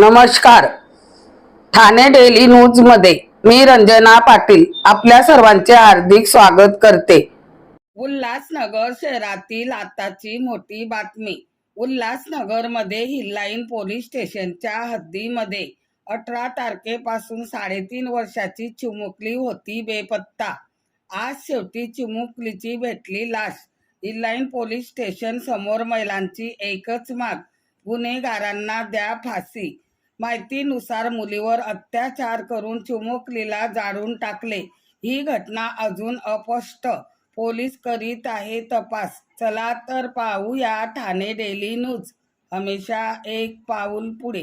नमस्कार. ठाणे डेली न्यूजमध्ये मी रंजना पाटील आपल्या सर्वांचे हार्दिक स्वागत करते. उल्हासनगर शहरातील आताची मोठी बातमी. उल्हासनगरमध्ये हिल्लाईन पोलीस स्टेशनच्या हद्दीमध्ये अठरा तारखेपासून साडेतीन वर्षाची चिमुकली होती बेपत्ता. आज शेवटी चिमुकलीची भेटली लाश. हिल्लाईन पोलीस स्टेशन समोर महिलांची एकच माग. गुन्हेगारांना द्या फाशी. माहितीनुसार मुलीवर अत्याचार करून चिमुकलीला जाळून टाकले. ही घटना अजून अपष्ट पोलीस करीत आहे तपास. चला तर पाहूया ठाणे डेली न्यूज. हमेशा एक पाऊल पुढे.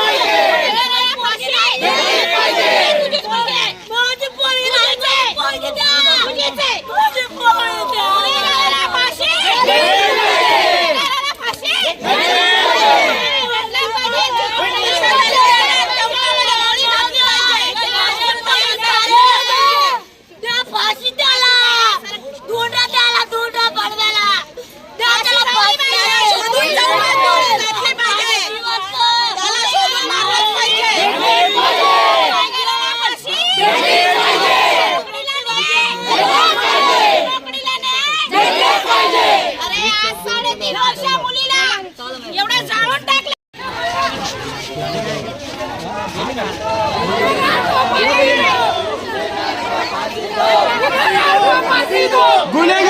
फाशी গুনেগার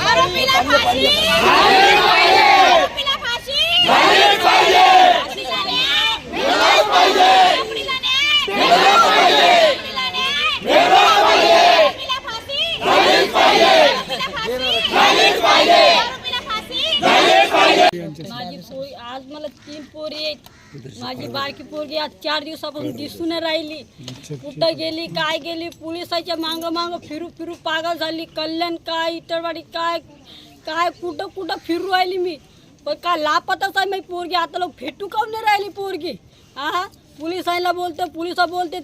आरोपीला फाशी आरोपीला फाशी. माझी पोरी आज मला तीन पोरी आहेत. माझी बारकी पोरगी आज चार दिवसापासून दिसून राहिली. कुठं गेली काय गेली पोलिसाच्या मांग मांग फिरू फिरू पागल झाली. कल्याण काय इटरवाडी काय काय कुठं कुठं फिरू राहिली मी? पण काय लापतच आहे मी पोरगी. आता लोक भेटू काऊन नाही राहिली पोरगी? हा पोलिसांना बोलते पोलीस बोलते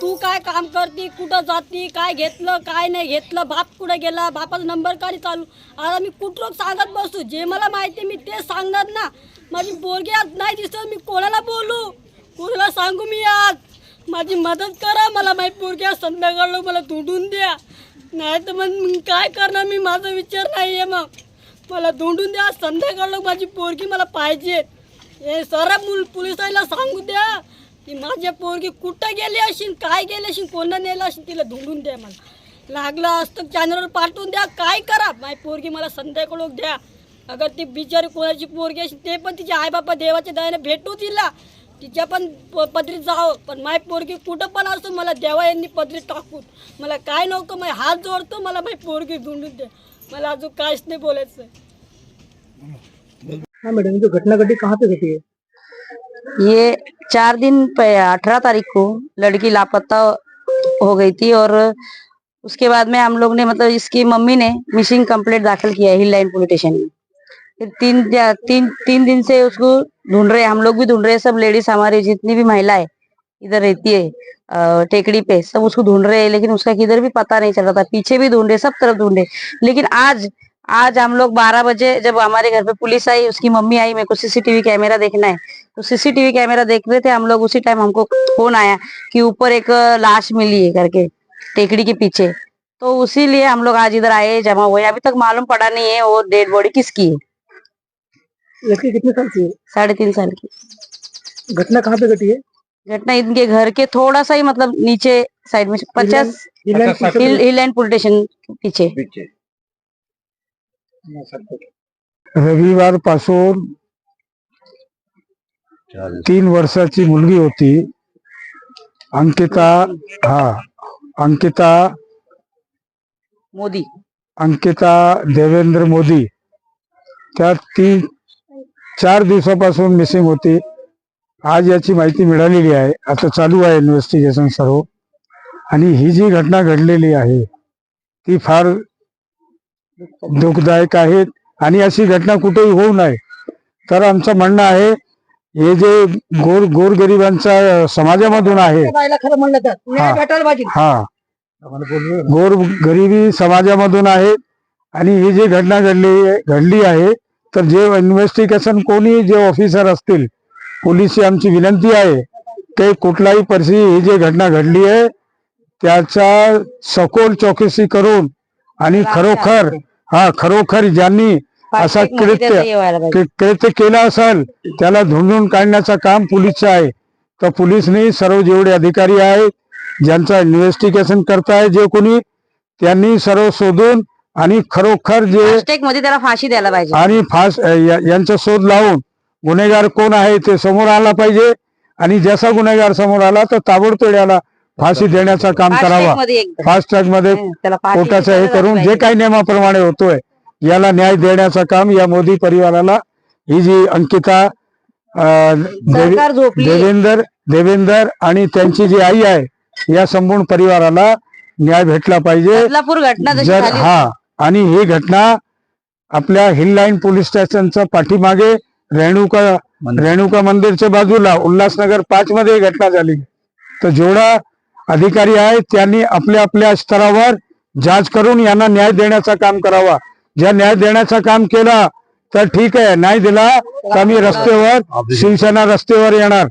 तू काय काम करते? कुठं जाती? काय घेतलं काय नाही घेतलं? बाप कुठं गेला? बापाचा नंबर काढी चालू. आता मी कुठं सांगत बसू? जे मला माहिती आहे मी ते सांगणार ना. माझी पोरगी आज नाही दिसत मी कोणाला बोलू? कोणाला सांगू मी आज? माझी मदत करा मला माहीत पोरगी आज संध्याकाळला मला धुंडून द्या. नाही तर मग काय करणार? मी माझा विचार नाही आहे मग. मला धुंडून द्या संध्याकाळला माझी पोरगी मला पाहिजे. हे सर मुल पोलिसांना सांगू द्या. की माझ्या पोरगी कुठं गेली असेल काय गेली असेल कोणा नेलं असेल तिला धुंडून द्या मला. लागलं असतं चॅनलवर पाठवून द्या काय करा? माझी पोरगी मला संध्याकाळ द्या. अगर ती बिचारी कोणाची पोरगी असेल ते पण तिचे आईबापा देवाच्या दयाने भेटू तिला. तिच्या पण पदरीत जावं. पण माय पोरगी कुठं पण असतो मला देवा यांनी पदरीत टाकून. मला काय नको माझे हात जोडतो मला माझी पोरगी धुंडून द्या. मला अजून काहीच नाही बोलायचं. हाँ मैडम जो घटना घटी कहाँ पे घटी है ये चार दिन अठारह तारीख को लड़की लापता हो गई थी और उसके बाद में हम लोग ने मतलब इसकी मम्मी ने मिसिंग कंप्लेंट दाखिल किया है हिल लाइन पुलिस स्टेशन में। फिर तीन तीन तीन दिन से उसको ढूंढ रहे हैं हम लोग भी ढूंढ रहे हैं सब लेडीज़ हमारी जितनी भी महिलाएँ इधर रहती है टेकड़ी पे, सब उसको ढूंढ रहे हैं लेकिन उसका किधर भी पता नहीं चल रहा था, पीछे भी ढूंढे, सब तरफ़ ढूंढे। लेकिन आज आज हम लोग बारह बजे जब हमारे घर पे पुलिस आई उसकी मम्मी आई मेरे को सीसीटीवी कैमरा देखना है। तो सीसीटीवी कैमरा देख रहे थे हम लोग उसी टाइम हमको फ़ोन आया कि ऊपर एक लाश मिली है करके टेकड़ी के पीछे। तो उसी लिए हम लोग आज इधर आए जमा हुए। अभी तक मालूम पड़ा नहीं है वो डेड बॉडी किसकी है। लड़की कितने साल की है? साढ़े तीन साल की। घटना कहाँ पे घटी है? घटना इनके घर के थोड़ा सा ही मतलब नीचे साइड में पचास हिल एंड पुलिस स्टेशन पीछे। रविवारपासून तीन वर्षाची मुलगी होती. अंकिता हा अंकिता मोदी. अंकिता देवेंद्र मोदी. त्या तीन चार दिवसापासून मिसिंग होती. आज याची माहिती मिळालेली आहे. आता चालू आहे इन्व्हेस्टिगेशन सर्व. आणि ही जी घटना घडलेली आहे ती फार दुःखदायक आहे आणि अशी घटना कुठेही होऊ नये. तर आमचं म्हणणं आहे हे जे गोर गोरगरिबांचा समाजामधून आहे. हा. गोर गरिबी समाजामधून आहे आणि ही जी घटना घडली घडली आहे तर जे इन्व्हेस्टिगेशन कोणी जे ऑफिसर असतील पोलीसची आमची विनंती आहे ते कुठलाही परिस्थिती ही जी घटना घडली आहे त्याचा सखोल चौकशी करून आणि खरोखर हा खरोखर ज्यांनी असा कृत्य कृत्य केलं असेल त्याला धुंडून काढण्याचं काम पोलीसचं आहे. तर पोलीसने सर्व जेवढे अधिकारी आहेत ज्यांचा इन्व्हेस्टिगेशन करताय जे कोणी त्यांनी सर्व शोधून आणि खरोखर जे मध्ये त्याला फाशी द्यायला पाहिजे. आणि फास यांचा शोध लावून गुन्हेगार कोण आहे ते समोर आला पाहिजे. आणि जसा गुन्हेगार समोर आला तर ताबडतोब याला फाशी देण्याचं काम करावा. फास्ट ट्रॅकमध्ये हं, कोर्टाचं हे करून जे. काही नियमाप्रमाणे होतोय याला न्याय देण्याचं काम या मोदी परिवाराला ही जी अंकिता देवेंदर देवेंदर आणि त्यांची जी आई आहे या संपूर्ण परिवाराला न्याय भेटला पाहिजे. बदलापूर घटना जशी जर झाली हा आणि ही घटना आपल्या हिल लाईन पोलीस स्टेशनच्या पाठीमागे रेणुका रेणुका मंदिरच्या बाजूला उल्हासनगर पाच मध्ये ही घटना झाली. तर जेवढा अधिकारी आहेत त्यांनी आपल्या आपल्या स्तरावर जांच करून यांना न्याय देण्याचं काम करावा. ज्या न्याय देण्याचं काम केलं तर ठीक आहे. नाही दिला तर आम्ही रस्त्यावर शिवसेना रस्त्यावर येणार.